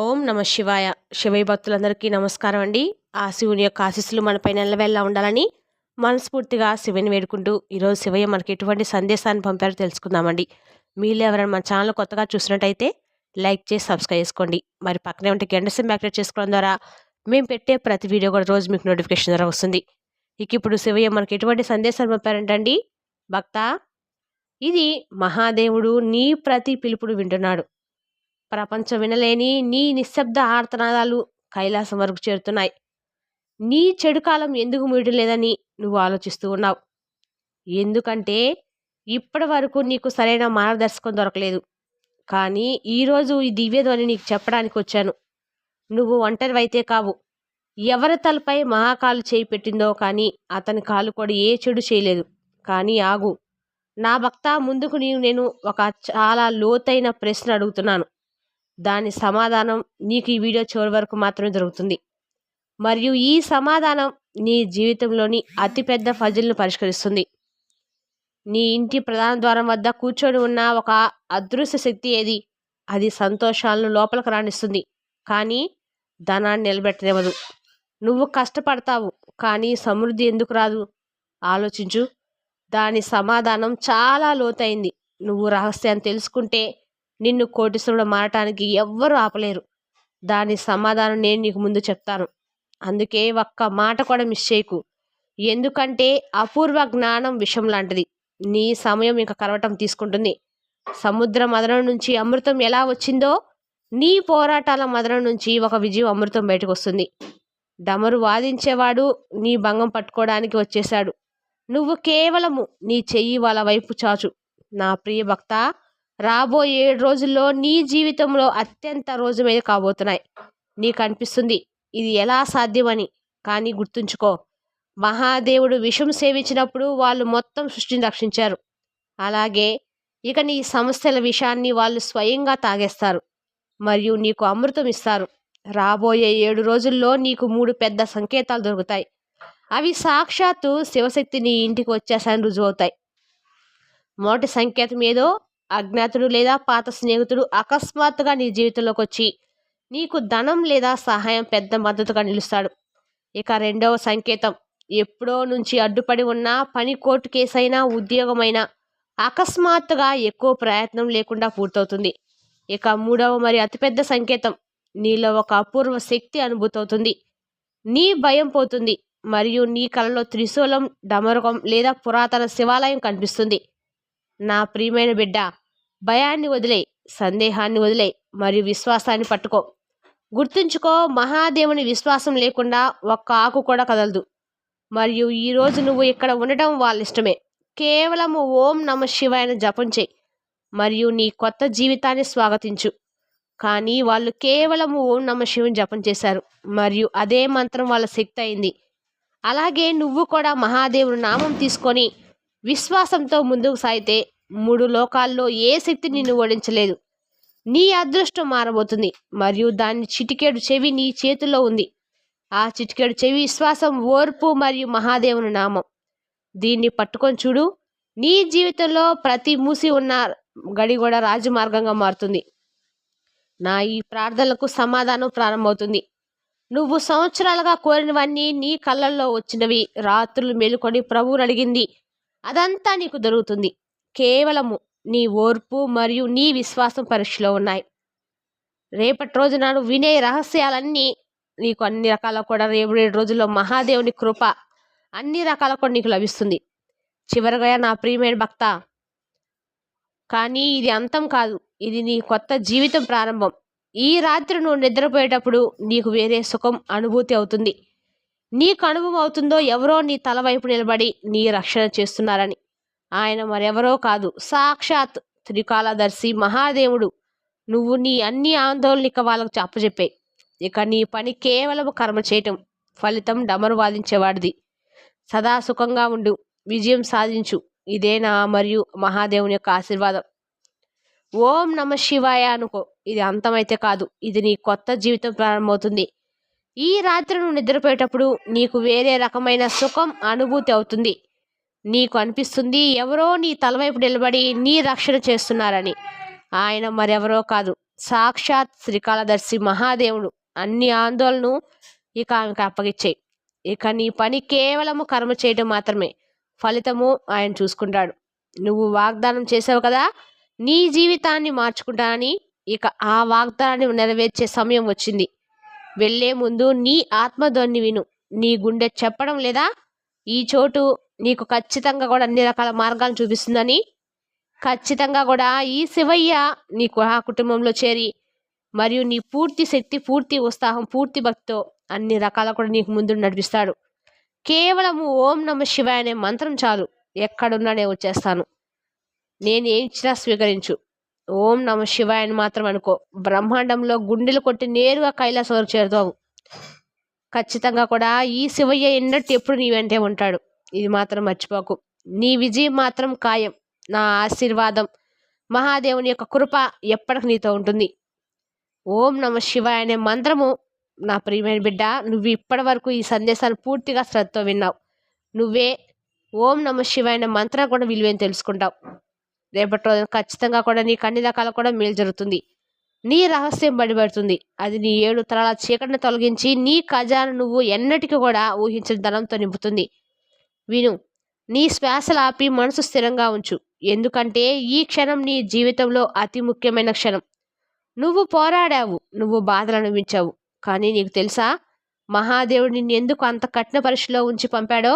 ఓం నమ శివాయ. శివయ్య భక్తులందరికీ నమస్కారం అండి. ఆ శివుని యొక్క ఆశీస్సులు మనపై నెలవేళ్ళ ఉండాలని మనస్ఫూర్తిగా శివుని వేడుకుంటూ ఈరోజు శివయ్య మనకి ఎటువంటి సందేశాన్ని పంపారో తెలుసుకుందామండి. మీరు ఎవరైనా మన ఛానల్ కొత్తగా చూసినట్టయితే లైక్ చేసి సబ్స్క్రైబ్ చేసుకోండి. మరి పక్కనే ఉంటే గంట సిమ్ యాక్టివేట్ చేసుకోవడం ద్వారా మేము పెట్టే ప్రతి వీడియో కూడా రోజు మీకు నోటిఫికేషన్ ద్వారా వస్తుంది. ఇక ఇప్పుడు శివయ్య మనకి ఎటువంటి సందేశాన్ని పంపారంటండి? భక్త ఇది మహాదేవుడు నీ ప్రతి పిలుపుడు వింటున్నాడు. ప్రపంచం వినలేని నీ నిశ్శబ్ద ఆర్తనాదాలు కైలాసం వరకు చేరుతున్నాయి. నీ చెడు కాలం ఎందుకు ముయడం లేదని నువ్వు ఆలోచిస్తూ ఉన్నావు? ఎందుకంటే ఇప్పటి వరకు నీకు సరైన మార్గదర్శకం దొరకలేదు. కానీ ఈరోజు ఈ దివ్యధ్వని నీకు చెప్పడానికి వచ్చాను. నువ్వు ఒంటరివైతే కావు. ఎవరి తలపై మహాకాలు చేయి పెట్టిందో కానీ అతని కాలు కూడా ఏ చెడు చేయలేదు. కానీ ఆగు. నా భక్త ముందుకు నీవు నేను ఒక చాలా లోతైన ప్రశ్న అడుగుతున్నాను. దాని సమాధానం నీకు ఈ వీడియో చివరి వరకు మాత్రమే దొరుకుతుంది. మరియు ఈ సమాధానం నీ జీవితంలోని అతిపెద్ద ఫజిల్ను పరిష్కరిస్తుంది. నీ ఇంటి ప్రధాన ద్వారం వద్ద కూర్చొని ఉన్న ఒక అదృశ్య శక్తి ఏది? అది సంతోషాలను లోపలికి రాణిస్తుంది కానీ ధనాన్ని నిలబెట్టనివ్వదు. నువ్వు కష్టపడతావు కానీ సమృద్ధి ఎందుకు రాదు? ఆలోచించు. దాని సమాధానం చాలా లోతైంది. నువ్వు రహస్యాన్ని తెలుసుకుంటే నిన్ను కోటీశ్వరుడు మారటానికి ఎవ్వరూ ఆపలేరు. దాని సమాధానం నేను నీకు ముందు చెప్తాను. అందుకే ఒక్క మాట కూడా మిస్ చేయకు. ఎందుకంటే అపూర్వ జ్ఞానం విషం లాంటిది. నీ సమయం ఇంకా కరవటం తీసుకుంటుంది. సముద్ర మదనం నుంచి అమృతం ఎలా వచ్చిందో నీ పోరాటాల మదనం నుంచి ఒక విజయం అమృతం బయటకు వస్తుంది. డమరు వాదించేవాడు నీ భంగం పట్టుకోవడానికి వచ్చేశాడు. నువ్వు కేవలము నీ చెయ్యి వాళ్ళ వైపు చాచు. నా ప్రియ భక్త రాబోయే ఏడు రోజుల్లో నీ జీవితంలో అత్యంత రోజు మీద కాబోతున్నాయి. నీకు అనిపిస్తుంది ఇది ఎలా సాధ్యమని? కానీ గుర్తుంచుకో మహాదేవుడు విషం సేవించినప్పుడు వాళ్ళు మొత్తం సృష్టిని రక్షించారు. అలాగే ఇక నీ సమస్యల విషయాన్ని వాళ్ళు స్వయంగా తాగేస్తారు మరియు నీకు అమృతం ఇస్తారు. రాబోయే ఏడు రోజుల్లో నీకు మూడు పెద్ద సంకేతాలు దొరుకుతాయి. అవి సాక్షాత్తు శివశక్తి నీ ఇంటికి వచ్చేసాయని రుజువు అవుతాయి మొదటి సంకేతం ఏదో? అజ్ఞాతుడు లేదా పాత స్నేహితుడు అకస్మాత్తుగా నీ జీవితంలోకి వచ్చి నీకు ధనం లేదా సహాయం పెద్ద మద్దతుగా నిలుస్తాడు. ఇక రెండవ సంకేతం. ఎప్పుడో నుంచి అడ్డుపడి ఉన్న పని కోర్టు కేసైనా ఉద్యోగమైనా అకస్మాత్తుగా ఎక్కువ ప్రయత్నం లేకుండా పూర్తవుతుంది. ఇక మూడవ మరి అతిపెద్ద సంకేతం. నీలో ఒక అపూర్వ శక్తి అనుభూతవుతుంది. నీ భయం పోతుంది. మరియు నీ కలలో త్రిశూలం డమరుకం లేదా పురాతన శివాలయం కనిపిస్తుంది. నా ప్రియమైన బిడ్డ భయాన్ని వదిలే సందేహాన్ని వదిలే మరియు విశ్వాసాన్ని పట్టుకో. గుర్తుంచుకో మహాదేవుని విశ్వాసం లేకుండా ఒక్క ఆకు కూడా కదలదు. మరియు ఈరోజు నువ్వు ఇక్కడ ఉండటం వాళ్ళ ఇష్టమే. కేవలము ఓం నమ శివాయన జపం చేయి మరియు నీ కొత్త జీవితాన్ని స్వాగతించు. కానీ వాళ్ళు కేవలము ఓం నమ శివుని జపం చేశారు మరియు అదే మంత్రం వాళ్ళ శక్తి అయింది. అలాగే నువ్వు కూడా మహాదేవుని నామం తీసుకొని విశ్వాసంతో ముందుకు సాగితే మూడు లోకాల్లో ఏ శక్తి నిన్ను ఓడించలేదు. నీ అదృష్టం మారబోతుంది మరియు దాని చిటికేడు చెవి నీ చేతిలో ఉంది. ఆ చిటికేడు చెవి విశ్వాసం ఓర్పు మరియు మహాదేవుని నామం. దీన్ని పట్టుకొని చూడు నీ జీవితంలో ప్రతి మూసి ఉన్న గడి కూడా రాజమార్గంగా మారుతుంది. నా ఈ ప్రార్థనలకు సమాధానం ప్రారంభమవుతుంది. నువ్వు సంవత్సరాలుగా కోరినవన్నీ నీ కళ్ళల్లో వచ్చినవి. రాత్రులు మేలుకొని ప్రభువుని అడిగింది. అదంతా నీకు దొరుకుతుంది. కేవలము నీ ఓర్పు మరియు నీ విశ్వాసం పరీక్షలో ఉన్నాయి. రేపటి రోజు నాడు వినే రహస్యాలన్నీ నీకు అన్ని రకాల కూడా రేపు ఏడు రోజుల్లో మహాదేవుని కృప అన్ని రకాల కూడా నీకు లభిస్తుంది. చివరిగా నా ప్రియమైన భక్త కానీ ఇది అంతం కాదు. ఇది నీ కొత్త జీవితం ప్రారంభం. ఈ రాత్రి నువ్వు నిద్రపోయేటప్పుడు నీకు వేరే సుఖం అనుభూతి అవుతుంది. నీకు అనుభవం అవుతుందో ఎవరో నీ తల వైపు నిలబడి నీ రక్షణ చేస్తున్నారని. ఆయన మరెవరో కాదు. సాక్షాత్ త్రికాలదర్శి మహాదేవుడు. నువ్వు నీ అన్ని ఆందోళనిక వాళ్ళకు చెప్పజెప్పే ఇక నీ పని కేవలం కర్మ చేయటం ఫలితం డమరు వాదించేవాడిది. సదా సుఖంగా ఉండు విజయం సాధించు. ఇదే నా మరియు మహాదేవుని యొక్క ఆశీర్వాదం. ఓం నమ శివాయ అనుకో. ఇది అంతమైతే కాదు. ఇది నీ కొత్త జీవితం ప్రారంభమవుతుంది. ఈ రాత్రి నువ్వు నిద్రపోయేటప్పుడు నీకు వేరే రకమైన సుఖం అనుభూతి అవుతుంది. నీకు అనిపిస్తుంది ఎవరో నీ తలవైపు నిలబడి నీ రక్షణ చేస్తున్నారని. ఆయన మరెవరో కాదు సాక్షాత్ శ్రీకాళదర్శి మహాదేవుడు. అన్ని ఆందోళనను ఇక ఆమెకు అప్పగిచ్చాయి ఇక నీ పని కేవలము కర్మ చేయడం మాత్రమే. ఫలితము ఆయన చూసుకుంటాడు. నువ్వు వాగ్దానం చేసావు కదా నీ జీవితాన్ని మార్చుకుంటానని ఇక ఆ వాగ్దానాన్ని నెరవేర్చే సమయం వచ్చింది. వెళ్ళే ముందు నీ ఆత్మధ్వని విను. నీ గుండె చెప్పడం లేదా? ఈ చోటు నీకు ఖచ్చితంగా కూడా అన్ని రకాల మార్గాలను చూపిస్తుందని. ఖచ్చితంగా కూడా ఈ శివయ్య నీకు ఆ కుటుంబంలో చేరి మరియు నీ పూర్తి శక్తి పూర్తి ఉత్సాహం పూర్తి భక్తితో అన్ని రకాల కూడా నీకు ముందు నడిపిస్తాడు. కేవలం ఓం నమ శివాయ అనే మంత్రం చాలు. ఎక్కడున్నా నేను వచ్చేస్తాను. నేను ఏం ఇచ్చినా స్వీకరించు. ఓం నమ శివాయ అని మాత్రం అనుకో. బ్రహ్మాండంలో గుండెలు కొట్టి నేరుగా కైలాసం వరకు చేరుతావు. ఖచ్చితంగా కూడా ఈ శివయ్య ఎన్నట్టు ఎప్పుడు నీ వెంటే ఉంటాడు. ఇది మాత్రం మర్చిపోకు. నీ విజయం మాత్రం ఖాయం. నా ఆశీర్వాదం. మహాదేవుని యొక్క కృప ఎప్పటికి నీతో ఉంటుంది. ఓం నమ శివాయ అనే మంత్రము నా ప్రియమైన బిడ్డ నువ్వు ఇప్పటి వరకు ఈ సందేశాన్ని పూర్తిగా శ్రద్ధతో విన్నావు. నువ్వే ఓం నమ శివాయ అనే మంత్రం కూడా విలువని తెలుసుకుంటావు. రేపటి రోజు ఖచ్చితంగా కూడా నీకు అన్ని రకాల కూడా మేలు జరుగుతుంది. నీ రహస్యం బడిపడుతుంది. అది నీ ఏడు తరాల చీకటిని తొలగించి నీ ఖజాను నువ్వు ఎన్నటికీ కూడా ఊహించిన ధనంతో నింపుతుంది. విను నీ శ్వాసలాపి మనసు స్థిరంగా ఉంచు. ఎందుకంటే ఈ క్షణం నీ జీవితంలో అతి ముఖ్యమైన క్షణం. నువ్వు పోరాడావు నువ్వు బాధలు అనుభవించావు కానీ నీకు తెలుసా మహాదేవుడు నిన్ను ఎందుకు అంత కఠిన పరీక్షలో ఉంచి పంపాడో?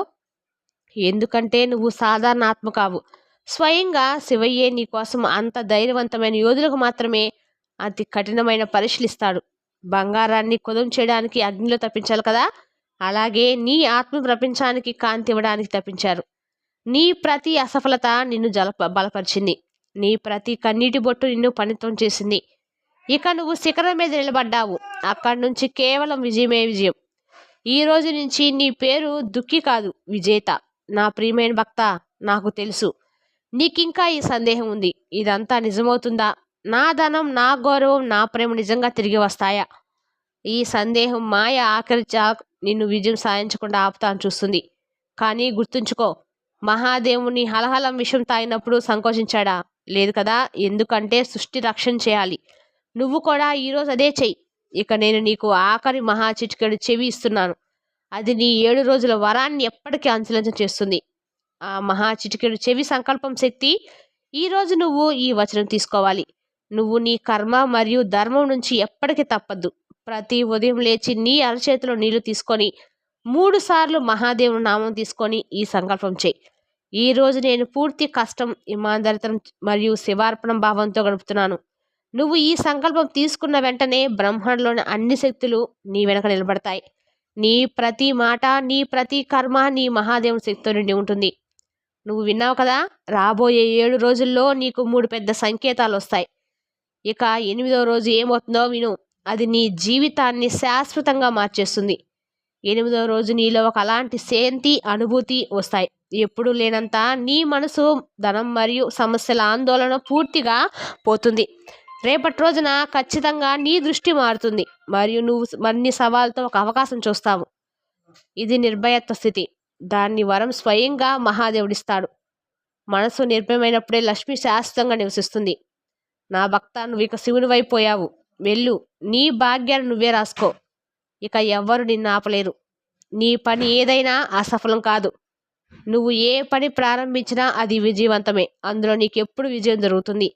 ఎందుకంటే నువ్వు సాధారణ ఆత్మ కావు స్వయంగా శివయ్యే నీకోసం అంత ధైర్యవంతమైన యోధులకు మాత్రమే అతి కఠినమైన పరీక్షలు ఇస్తాడు బంగారాన్ని కుదం చేయడానికి అగ్నిలో తప్పించాలి కదా? అలాగే నీ ఆత్మ ప్రపంచానికి కాంతి ఇవ్వడానికి తప్పించారు. నీ ప్రతి అసఫలత నిన్ను జల బలపరిచింది. నీ ప్రతి కన్నీటి బొట్టు నిన్ను పనితం చేసింది. ఇక నువ్వు శిఖరం మీద నిలబడ్డావు. అక్కడి నుంచి కేవలం విజయమే విజయం. ఈ రోజు నుంచి నీ పేరు దుఃఖి కాదు విజేత. నా ప్రియమైన భక్త నాకు తెలుసు. నీకింకా ఈ సందేహం ఉంది. ఇదంతా నిజమవుతుందా? నా ధనం నా గౌరవం నా ప్రేమ నిజంగా తిరిగి వస్తాయా? ఈ సందేహం మాయ ఆఖరి నిన్ను విజయం సాధించకుండా ఆపుతాను చూస్తుంది. కానీ గుర్తుంచుకో మహాదేవుని హలహలం విషయం తాగినప్పుడు సంకోచించాడా? లేదు కదా ఎందుకంటే సృష్టి రక్షణ చేయాలి. నువ్వు కూడా ఈరోజు అదే చెయ్యి. ఇక నేను నీకు ఆఖరి మహా చిటికెడు చెవి ఇస్తున్నాను. అది నీ ఏడు రోజుల వరాన్ని ఎప్పటికీ అంచలంచం చేస్తుంది. ఆ మహా చిటికెడు చెవి సంకల్పం శక్తి ఈరోజు నువ్వు ఈ వచనం తీసుకోవాలి. నువ్వు నీ కర్మ మరియు ధర్మం నుంచి ఎప్పటికీ తప్పద్దు. ప్రతి ఉదయం లేచి నీ అరచేతిలో నీళ్ళు తీసుకొని మూడు సార్లు మహాదేవుని నామం తీసుకొని ఈ సంకల్పం చేయి. ఈ రోజు నేను పూర్తి కష్టం ఇమాందరితనం మరియు శివార్పణం భావంతో గడుపుతున్నాను. నువ్వు ఈ సంకల్పం తీసుకున్న వెంటనే బ్రహ్మాండలోని అన్ని శక్తులు నీ వెనక నిలబడతాయి. నీ ప్రతి మాట నీ ప్రతి కర్మ నీ మహాదేవుని శక్తితో నిండి ఉంటుంది. నువ్వు విన్నావు కదా రాబోయే ఏడు రోజుల్లో నీకు మూడు పెద్ద సంకేతాలు వస్తాయి. ఇక ఎనిమిదో రోజు ఏమవుతుందో విను. అది నీ జీవితాన్ని శాశ్వతంగా మార్చేస్తుంది. ఎనిమిదో రోజు నీలో ఒక అలాంటి శాంతి అనుభూతి వస్తాయి. ఎప్పుడు లేనంత నీ మనసు ధనం మరియు సమస్యల ఆందోళన పూర్తిగా పోతుంది. రేపటి రోజున ఖచ్చితంగా నీ దృష్టి మారుతుంది. మరియు నువ్వు అన్ని సవాళ్ళతో ఒక అవకాశం చూస్తావు. ఇది నిర్భయత్వ స్థితి. దాన్ని వరం స్వయంగా మహాదేవుడిస్తాడు. మనసు నిర్భయమైనప్పుడే లక్ష్మి శాశ్వతంగా నివసిస్తుంది. నా భక్త నువ్వు ఇక శివుని వైపోయావు వెళ్ళు. నీ భాగ్యాన్ని నువ్వే రాసుకో. ఇక ఎవ్వరు నిన్ను ఆపలేరు. నీ పని ఏదైనా అసఫలం కాదు. నువ్వు ఏ పని ప్రారంభించినా అది విజయవంతమే. అందులో నీకు ఎప్పుడు విజయం జరుగుతుంది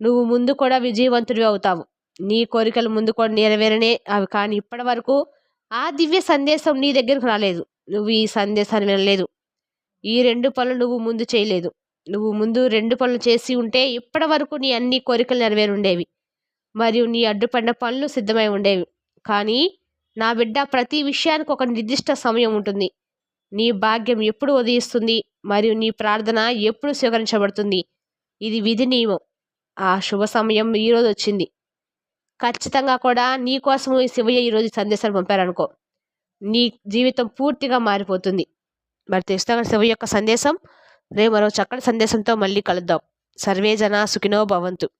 నువ్వు ముందు కూడా విజయవంతుడివి అవుతావు. నీ కోరికలు ముందు కూడా నెరవేరనే అవి కానీ ఇప్పటి వరకు ఆ దివ్య సందేశం నీ దగ్గరకు రాలేదు. నువ్వు ఈ సందేశాన్ని వినలేదు. ఈ రెండు పనులు నువ్వు ముందు చేయలేదు. నువ్వు ముందు రెండు పనులు చేసి ఉంటే ఇప్పటి వరకు నీ అన్ని కోరికలు నెరవేరుండేవి. ఉండేవి మరియు నీ అడ్డుపడిన పనులు సిద్ధమై ఉండేవి. కానీ నా బిడ్డ ప్రతి విషయానికి ఒక నిర్దిష్ట సమయం ఉంటుంది. నీ భాగ్యం ఎప్పుడు ఉదయిస్తుంది మరియు నీ ప్రార్థన ఎప్పుడు స్వీకరించబడుతుంది. ఇది విధి నియమం. ఆ శుభ సమయం ఈరోజు వచ్చింది. ఖచ్చితంగా కూడా నీ కోసం ఈ శివయ్య ఈరోజు ఈ సందేశాన్ని పంపారనుకో. నీ జీవితం పూర్తిగా మారిపోతుంది. మరి తెలుస్తాగా శివయ్య యొక్క సందేశం రేపు మరో చక్కటి సందేశంతో మళ్ళీ కలుద్దాం. సర్వేజన సుఖినో భవంతు.